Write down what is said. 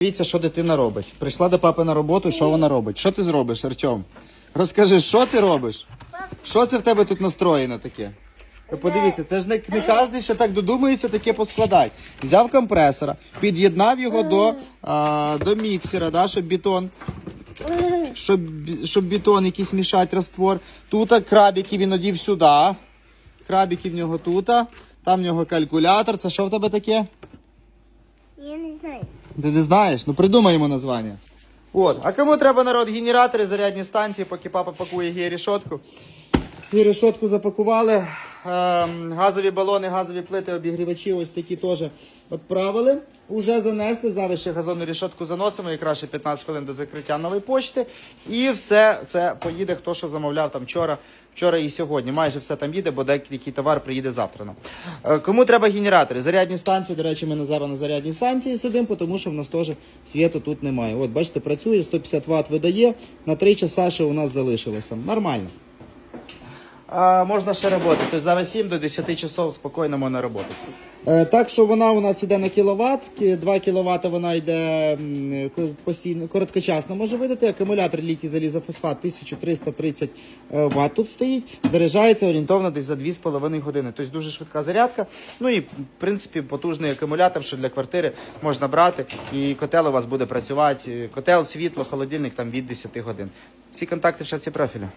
Дивіться, що дитина робить. Прийшла до папи на роботу, що вона робить? Що ти зробиш, Артем? Розкажи, що ти робиш? Що це в тебе тут настроєно таке? Ви Подивіться, це ж не, не кожен ще так додумається таке поскладати. Взяв компресора, під'єднав його до, а, до міксера, да, щоб бетон, щоб, щоб бетон якийсь мішати раствор. Тут крабики він одів сюди. Крабики в нього тут. Там в нього калькулятор. Це що в тебе таке? Я не знаю. Ти не знаєш? Ну придумай названня. От. А кому треба народ генератори, зарядні станції, поки папа пакує гірішотку. Гірішотку запакували. Ем, газові балони, газові плити, обігрівачі ось такі теж відправили. Уже занесли. Зараз ще газонну решетку заносимо, якраз ще 15 хвилин до закриття нової почти. І все це поїде, хто що замовляв там вчора. Вчора і сьогодні майже все там їде, бо деякий товар приїде завтра. нам. Е, Кому треба генератори? Зарядні станції. До речі, ми на- зараз на зарядній станції сидимо, тому що в нас теж світу тут немає. От, бачите, працює, 150 Вт видає, на 3 часа ще у нас залишилося. Нормально. А, можна ще працювати. Тобто за 7 до 10 часов спокійно можна працювати. Е, так що вона у нас йде на кіловат, 2 кВт вона йде постійно, короткочасно може видати. Акумулятор літій залізофосфат 1330 е, Вт тут стоїть. Заряджається орієнтовно десь за 2,5 години. Тобто дуже швидка зарядка. Ну і в принципі потужний акумулятор, що для квартири можна брати. І котел у вас буде працювати. Котел, світло, холодильник там від 10 годин. Всі контакти в шапці профілю.